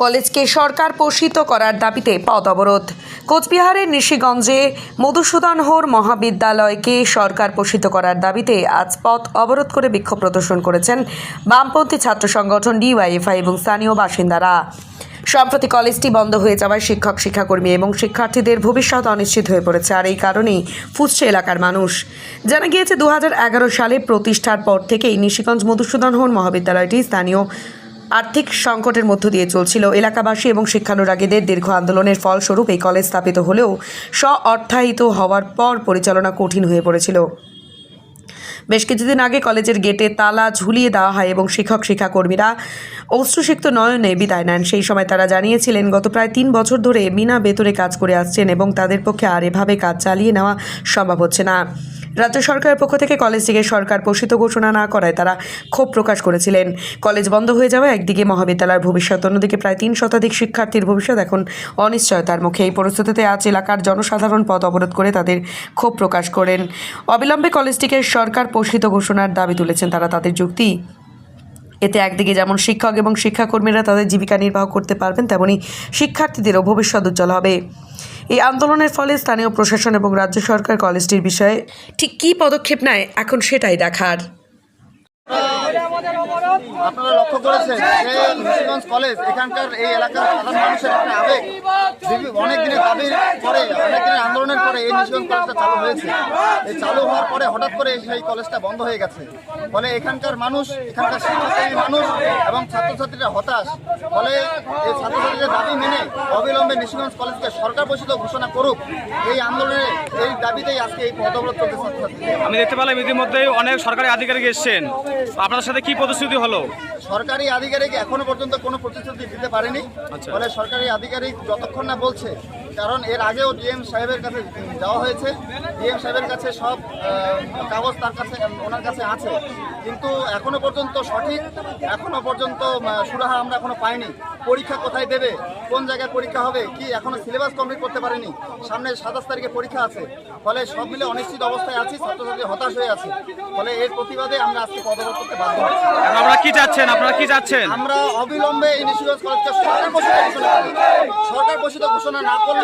কলেজকে সরকার পোষিত করার দাবিতে পথ অবরোধ। কোচবিহারের নিশিগঞ্জে মধুসূদন হোর মহাবিদ্যালয়কে সরকার পোষিত করার দাবিতে আজ পথ অবরোধ করে বিক্ষোভ প্রদর্শন করেছেন বামপন্থী ছাত্র সংগঠন ডিওয়াইএফআই এবং স্থানীয় বাসিন্দারা। সম্প্রতি কলেজটি বন্ধ হয়ে যাওয়ায় শিক্ষক, শিক্ষাকর্মী এবং শিক্ষার্থীদের ভবিষ্যৎ অনিশ্চিত হয়ে পড়েছে, আর এই কারণেই ফুসছে এলাকার মানুষ। জানা গিয়েছে দু হাজার এগারো সালে প্রতিষ্ঠার পর থেকেই নিশিগঞ্জ মধুসূদন হোর মহাবিদ্যালয়টি স্থানীয় আর্থিক সংকটের মধ্য দিয়ে চলছিল এলাকাবাসী এবং শিক্ষানুরাগীদের দীর্ঘ আন্দোলনের ফলস্বরূপ এই কলেজ স্থাপিত হলেও স্ব অর্থায়িত হওয়ার পর পরিচালনা কঠিন হয়ে পড়েছিল। বেশ কিছুদিন আগে কলেজের গেটে তালা ঝুলিয়ে দেওয়া হয় এবং শিক্ষক শিক্ষাকর্মীরা অশ্রুসিক্ত নয়নে বিদায় নেন। সেই সময় তারা জানিয়েছিলেন, গত প্রায় তিন বছর ধরে বিনা বেতনে কাজ করে আসছেন এবং তাদের পক্ষে আর এভাবে কাজ চালিয়ে নেওয়া সম্ভব হচ্ছে না। রাজ্য সরকারের পক্ষ থেকে কলেজটিকে সরকার পোষিত ঘোষণা না করায় তারা ক্ষোভ প্রকাশ করেছিলেন। কলেজ বন্ধ হয়ে যাওয়ায় একদিকে মহাবিদ্যালয়ের ভবিষ্যৎ, অন্যদিকে প্রায় তিন শতাধিক শিক্ষার্থীর ভবিষ্যৎ এখন অনিশ্চয়তার মুখে। এই পরিস্থিতিতে আজ এলাকার জনসাধারণ পথ অবরোধ করে তাদের ক্ষোভ প্রকাশ করেন। অবিলম্বে কলেজটিকে সরকার পোষিত ঘোষণার দাবি তুলেছেন তারা তাদের যুক্তি। এতে একদিকে যেমন শিক্ষক এবং শিক্ষাকর্মীরা তাদের জীবিকা নির্বাহ করতে পারবেন, তেমনি শিক্ষার্থীদেরও ভবিষ্যৎ উজ্জ্বল হবে। এই আন্দোলনের ফলে স্থানীয় প্রশাসন এবং রাজ্য সরকার কলেজটির বিষয়ে ঠিক কী পদক্ষেপ নেয়, এখন সেটাই দেখার। আপনারা লক্ষ্য করেছেন যে মুন্সিগঞ্জ কলেজ এখানকার এই এলাকার সাধারণ মানুষের একটা আবেগ। বিভি- অনেক দিনের দাবির পরে, অনেক দিনের আন্দোলনের পরে এই মুন্সিগঞ্জ কলেজটা চালু হয়েছে। এই চালু হওয়ার পরে হঠাৎ করে সেই কলেজটা বন্ধ হয়ে গেছে। ফলে এখানকার মানুষ, এখানকার শিক্ষার্থী মানুষ এবং ছাত্রছাত্রীরা হতাশ। ফলে এই ছাত্রছাত্রীদের দাবি মেনে অবিলম্বে নিশিগঞ্জ কলেজকে সরকার পোষিত ঘোষণা করুক। এই আন্দোলনে এই দাবিতেই আজকে এই পদবরত আমি দেখতে পেলাম ইতিমধ্যেই অনেক সরকারি আধিকারিক এসেছেন। আপনাদের সাথে কি প্রতিশ্রুতি হলো সরকারি আধিকারিক এখনও পর্যন্ত কোনো প্রতিশ্রুতি দিতে পারেনি আচ্ছা। ফলে সরকারি আধিকারিক যতক্ষণ না বলছে কারণ এর আগেও ডিএম সাহেবের কাছে যাওয়া হয়েছে। ডিএম সাহেবের কাছে সব কাগজ তার কাছে ওনার কাছে আছে। কিন্তু এখনও পর্যন্ত সঠিক এখনও পর্যন্ত সুরাহা আমরা এখনও পাইনি। পরীক্ষা কোথায় দেবে? কোন জায়গায় পরীক্ষা হবে? কি এখনও সিলেবাস কমপ্লিট করতে পারেনি? সামনে সাতাশ তারিখে পরীক্ষা আছে। ফলে সব মিলে অনিশ্চিত অবস্থায় আছি ছাত্রছাত্রী হতাশ হয়ে আছে। ফলে এর প্রতিবাদে আমরা আজকে পদত্যাগ করতে বাধ্য হচ্ছি আপনারা কি চাচ্ছেন? আপনারা কি চাচ্ছেন? আমরা অবিলম্বে এই নিশিগঞ্জ কলেজকে সরকার পোষিত ঘোষণা করি। সরকার পোষিত ঘোষণা না করলে